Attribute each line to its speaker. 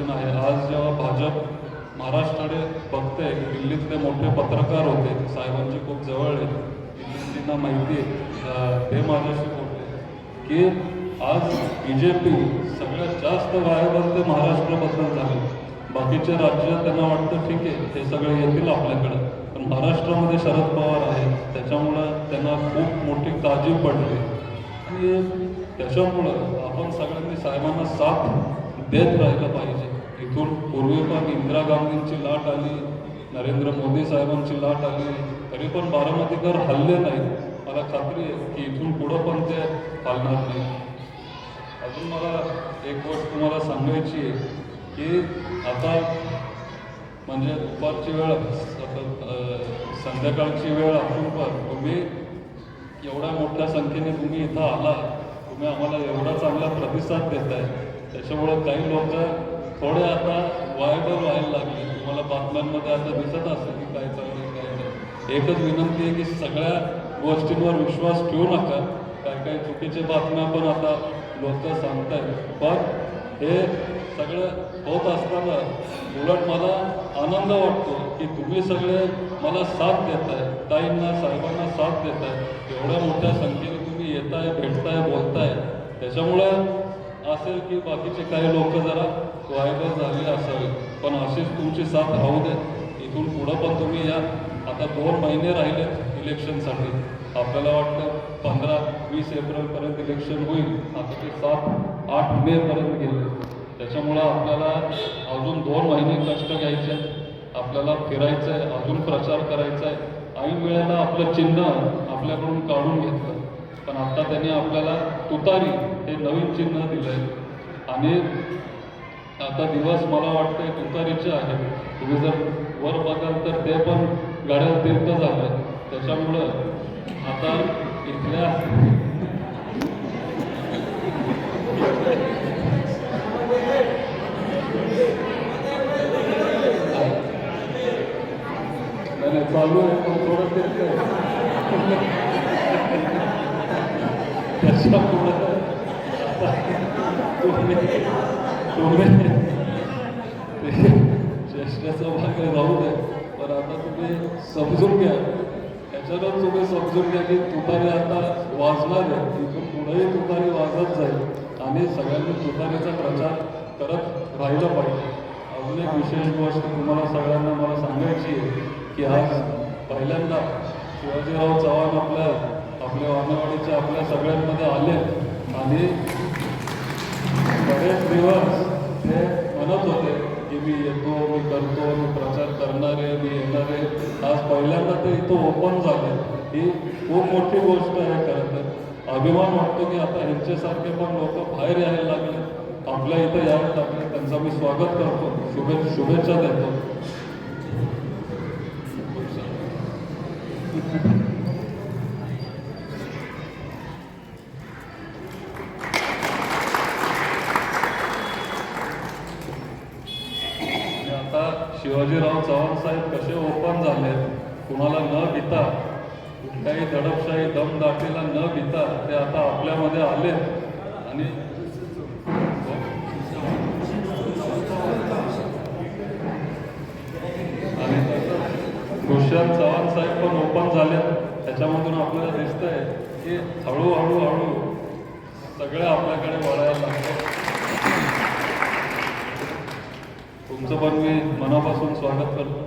Speaker 1: पद्धतीनं आहे. आज जेव्हा भाजप महाराष्ट्राकडे बघते दिल्लीतले मोठे पत्रकार होते साहेबांची खूप जवळ आहेत दिल्लीजींना माहिती आहे. ते माझ्याशी बोलले. की आज बी जे पी सगळ्यात जास्त वायबल ते महाराष्ट्राबद्दल झाले. बाकीच्या राज्यात त्यांना वाटतं ठीक आहे हे सगळे येतील आपल्याकडं. पण महाराष्ट्रामध्ये शरद पवार आहेत त्याच्यामुळं त्यांना खूप मोठी काळजी पडली. आणि त्याच्यामुळं आपण सगळ्यांनी साहेबांना साथ देत राहिलं पाहिजे. इथून पूर्वी पण इंदिरा गांधींची लाट आली नरेंद्र मोदी साहेबांची लाट आली तरी पण बारामतीकर हल्ले नाही मला खात्री आहे की इथून पुढं पण ते हलणार नाही. अजून मला एक गोष्ट तुम्हाला सांगायची आहे की आता म्हणजे दुपारची वेळ संध्याकाळची वेळ आपण पण तुम्ही एवढ्या मोठ्या संख्येने तुम्ही इथं आला तुम्ही आम्हाला एवढा चांगला प्रतिसाद देताय. त्याच्यामुळं काही लोक थोडे आता वायबर व्हायला लागले. तुम्हाला बातम्यांमध्ये आता दिसत असेल की काय चाललंय काय नाही. एकच विनंती आहे की सगळ्या गोष्टींवर विश्वास ठेवू नका. काय काय चुकीच्या बातम्या पण आता लोक सांगतायत. पण हे सगळं होत असताना उलट मला आनंद वाटतो की तुम्ही सगळे मला साथ देत आहे ताईंना साहेबांना साथ देत आहे एवढ्या मोठ्या संख्येने तुम्ही येताय भेटताय बोलताय. त्याच्यामुळं असेल की बाकीचे काही लोक जरा व्हायरल झालेले असावे. पण असेच तुमची साथ राहू दे इथून पुढं पण तुम्ही या. आता दोन महिने राहिले इलेक्शनसाठी. आपल्याला वाटतं पंधरा वीस एप्रिलपर्यंत इलेक्शन होईल. आता ते सात आठ मेपर्यंत गेले. त्याच्यामुळं आपल्याला अजून दोन महिने कष्ट घ्यायचे. आपल्याला फिरायचं आहे अजून प्रचार करायचा आहे ऐन वेळेला आपलं चिन्ह आपल्याकडून काढून घेतलं. पण आता त्यांनी आपल्याला तुतारी हे नवीन चिन्ह दिलं आहे आणि आता दिवस मला वाटतंय तुतारीचे आहेत तुम्ही जर वर बघाल तर ते पण गाड्या तीर्थ झालं त्याच्यामुळं आता इथल्या चालू आहे पण थोडं तीर्थ आहे. त्याच्यामुळं आता तुम्ही तुम्ही चेष्टाचा भाग राहू नये पण आता तुम्ही समजून घ्या. त्याच्यानं तुम्ही समजून घ्या की तुतारी आता वाजणार आहे. इथून पुढेही तुतारी वाजत जाईल. आणि सगळ्यांनी तुतारीचा प्रचार करत राहिला पाहिजे. अजून एक विशेष गोष्ट तुम्हाला सगळ्यांना मला सांगायची आहे की आज पहिल्यांदा शिवाजीराव चव्हाण आपल्या आपल्या अंगणवाडीच्या आपल्या सगळ्यांमध्ये आले आणि बरेच दिवस ते म्हणत होते की मी येतो मी करतो मी प्रचार करणार आहे मी येणार आहे. आज पहिल्यांदा ते इथं ओपन झाले. ही खूप मोठी गोष्ट आहे खरं तर. अभिमान वाटतो की आता ह्यांच्यासारखे पण लोक बाहेर यायला लागले. आपल्या इथं यायला लागले त्यांचं मी स्वागत करतो. शुभे शुभेच्छा देतो आणि आता शिवाजीराव चव्हाण साहेब कसे ओपन झाले कुणाला न भिता कुठल्याही दडपशाही दमदाटीला न भिता ते आता आपल्यामध्ये आले. आणि आणि तसंच खुशाल चव्हाण साहेब पण ओपन झाले. त्याच्यामधून आपल्याला दिसतंय की हळूहळू हळू सगळं आपल्याकडे वळायला लागतं तुमचं पण मी मनापासून स्वागत करतो.